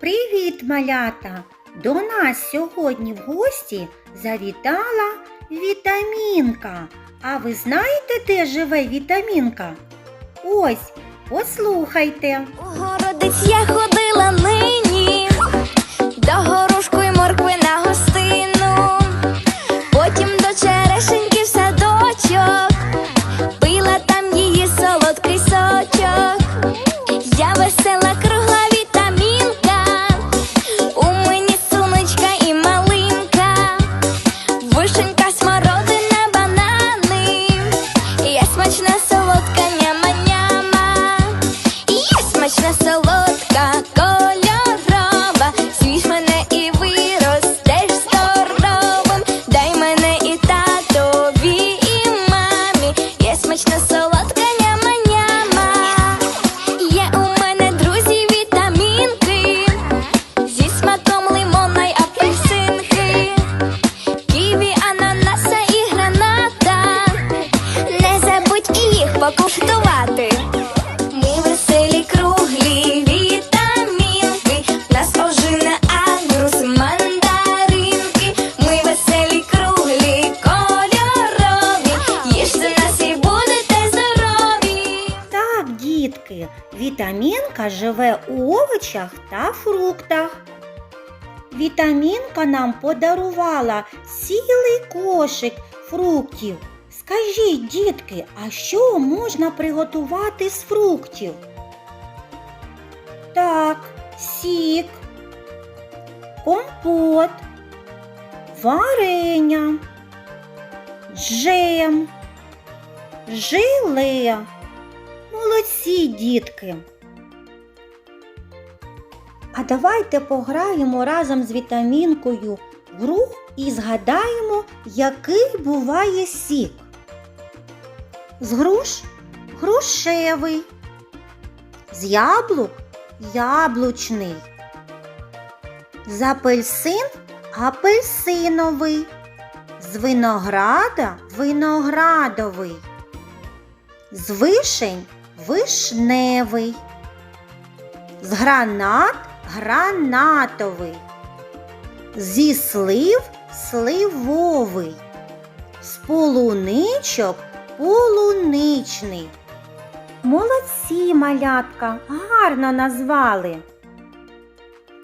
Привіт, малята! До нас сьогодні в гості завітала вітамінка. А ви знаєте, де живе вітамінка? Ось, послухайте. У городець я ходила нині, до горошку й моркви much so дітки, вітамінка живе у овочах та фруктах. Вітамінка нам подарувала цілий кошик фруктів. Скажіть, дітки, а що можна приготувати з фруктів? Так, сік, компот, варення, джем, желе. Молодці, дітки. А давайте пограємо разом з вітамінкою в гру і згадаємо, який буває сік. З груш? Грушевий, з яблук? Яблучний, з апельсин? Апельсиновий, з винограда? Виноградовий, з вишень вишневий, з гранат гранатовий, зі слив сливовий, з полуничок полуничний. Молодці, малятка, гарно назвали.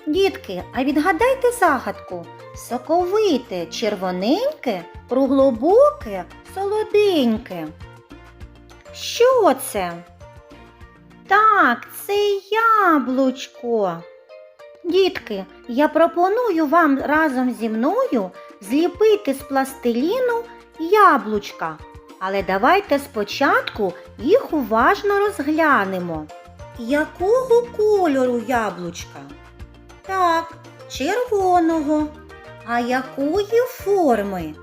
Дітки, а відгадайте загадку. Соковите, червоненьке, круглобоке, солоденьке. Що це? Так, це яблучко. Дітки, я пропоную вам разом зі мною зліпити з пластиліну яблучка. Але давайте спочатку їх уважно розглянемо. Якого кольору яблучка? Так, червоного. А якої форми?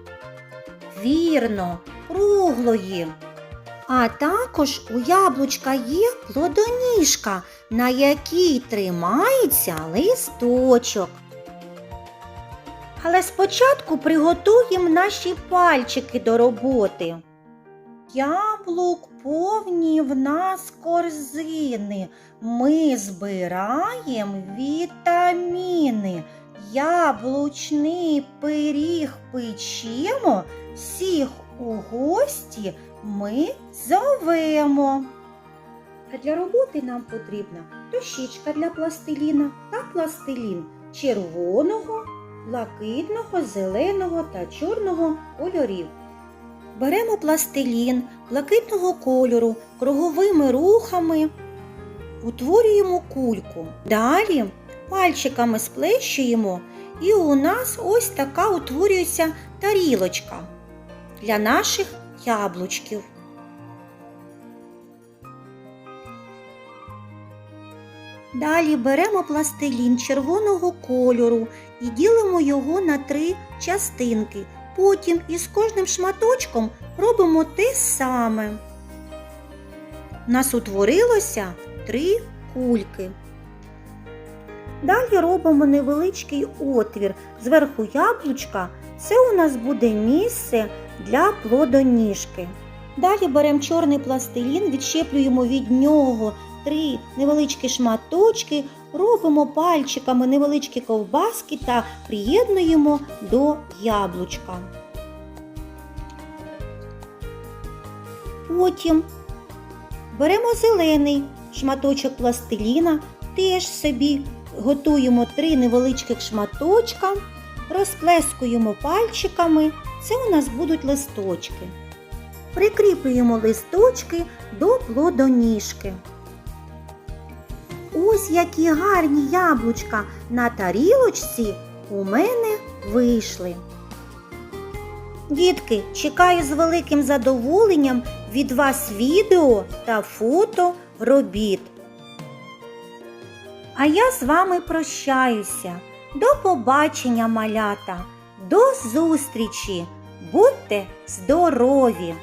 Вірно, круглої. А також у яблучка є плодоніжка, на якій тримається листочок. Але спочатку приготуємо наші пальчики до роботи. Яблук повні в нас корзини. Ми збираємо вітаміни. Яблучний пиріг печемо, всіх у гості ми зовемо. А для роботи нам потрібна дощечка для пластиліна та пластилін червоного, блакитного, зеленого та чорного кольорів. Беремо пластилін блакитного кольору круговими рухами, утворюємо кульку. Далі пальчиками сплещуємо, і у нас ось така утворюється тарілочка для наших яблучків. Далі беремо пластилін червоного кольору і ділимо його на три частинки. Потім із кожним шматочком робимо те саме. У нас утворилося три кульки. Далі робимо невеличкий отвір. Зверху яблучка це у нас буде місце для плодоніжки. Далі беремо чорний пластилін, відщеплюємо від нього три невеличкі шматочки, робимо пальчиками невеличкі ковбаски та приєднуємо до яблучка. Потім беремо зелений шматочок пластиліна, теж собі готуємо три невеличких шматочка, розплескуємо пальчиками. Це у нас будуть листочки. Прикріплюємо листочки до плодоніжки. Ось які гарні яблучка на тарілочці у мене вийшли. Дітки, чекаю з великим задоволенням від вас відео та фото робіт. А я з вами прощаюся. До побачення, малята, до зустрічі! Будьте здорові!